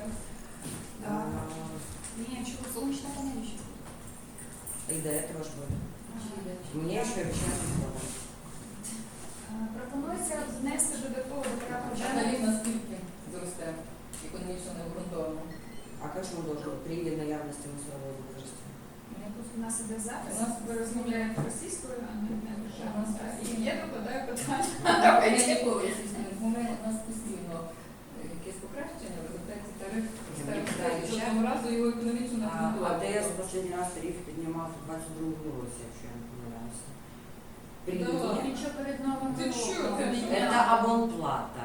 сейчас. А, Ні, чого сонячна панель ще. И до этого же было. Ага. Мне еще обещали скоро. Е, Пропонується внести додатково до порядку А денного. тариф наскільки зросте економічно необґрунтовано? А как же он должен быть при наявности мусорового возраста? Мене тут у нас іде запис. У нас Ви розмовляєте російською, а не не державною. У нас Так, І російською. я докладаю питання. АТС в раз тариф поднимался в 22 році, якщо я не це Это абонплата.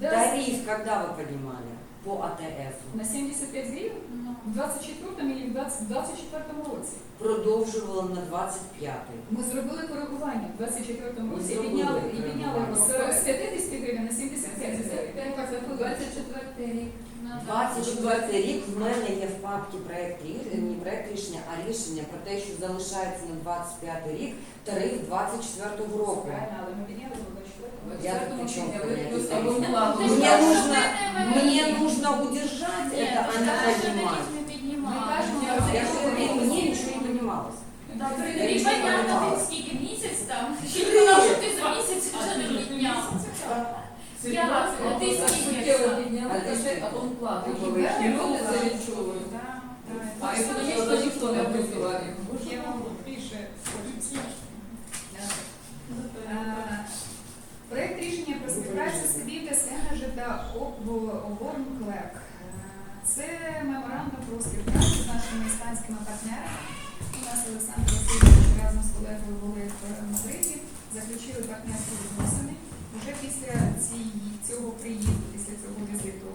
Да, Тариф когда вы поднимали? По АТС. На 75 гривень Ну, в 24-му і в 20 24-му році. Продовжували на 25-й. Ми зробили коригування в 24-му році і зробили підняли, і підняли його з коригування. 50 гривень на 75 гривень. Так, 24 рік. 24 рік в мене є в папці проект рішення, не проект рішення, а рішення про те, що залишається на 25 рік тариф 24 року. Правильно, але ми підняли його до 24-го. В Я 24 при абонплату. Мне нужно, мне нужно удержать это, а не поднимать. Я же говорю, ми- мне ничего не скільки місяць там? Що ти за місяць вже не підняв. Я- ти скільки? суттєво підняла, А абонплату. Ти І люди це відчують. А економічно ніхто не обґрунтував. Я вам більше скажу. Проект рішення про співпрацю з Квітес Енерджі та Оборн Клек. Це меморандум про співпрацю з нашими іспанськими партнерами. У нас Олександр Васильович разом з колегою були в Мадриді, заключили партнерські відносини. Вже після ці- цього приїзду, після цього візиту,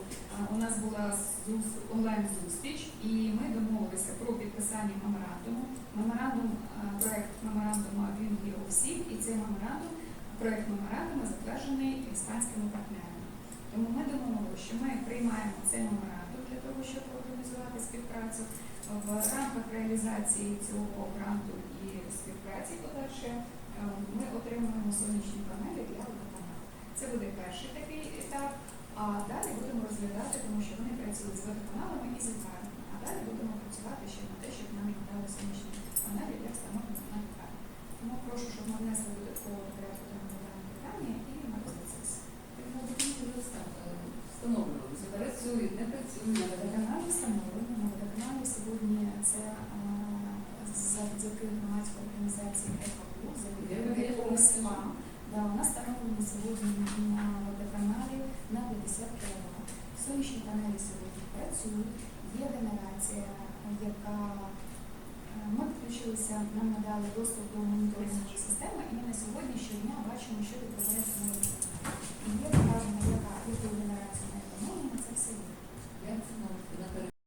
у нас була зус- онлайн-зустріч, і ми домовилися про підписання меморандуму. Меморандум, проект меморандуму він є у всіх, і цей меморандум, проект меморандуму затверджений іспанськими партнерами. Тому ми домовилися, що ми приймаємо цей меморандум для того, щоб організувати співпрацю в рамках реалізації цього гранту і співпраці. По-перше, е, ми отримуємо сонячні панелі для водоканалу. Це буде перший такий етап. А далі будемо розглядати, тому що вони працюють з водоканалами і з лікарнями. А далі будемо працювати ще на те, щоб нам надали сонячні панелі для встановлення на лікарні. Тому прошу, щоб ми внесли додатково порядку денного дане питання і на розгляд. Встановлювалися, працюють, не На працюють. водоканалі встановлено, на водоканалі сьогодні це завдяки громадської організації «Екоклуб», завдяки. Да, у нас встановлені сьогодні на водоканалі на 50 кВт. Сонячні панелі сьогодні працюють, є генерація, яка е, ми підключилися, нам надали доступ до моніторингової системи, і ми на сьогодні щодня бачимо, що відбувається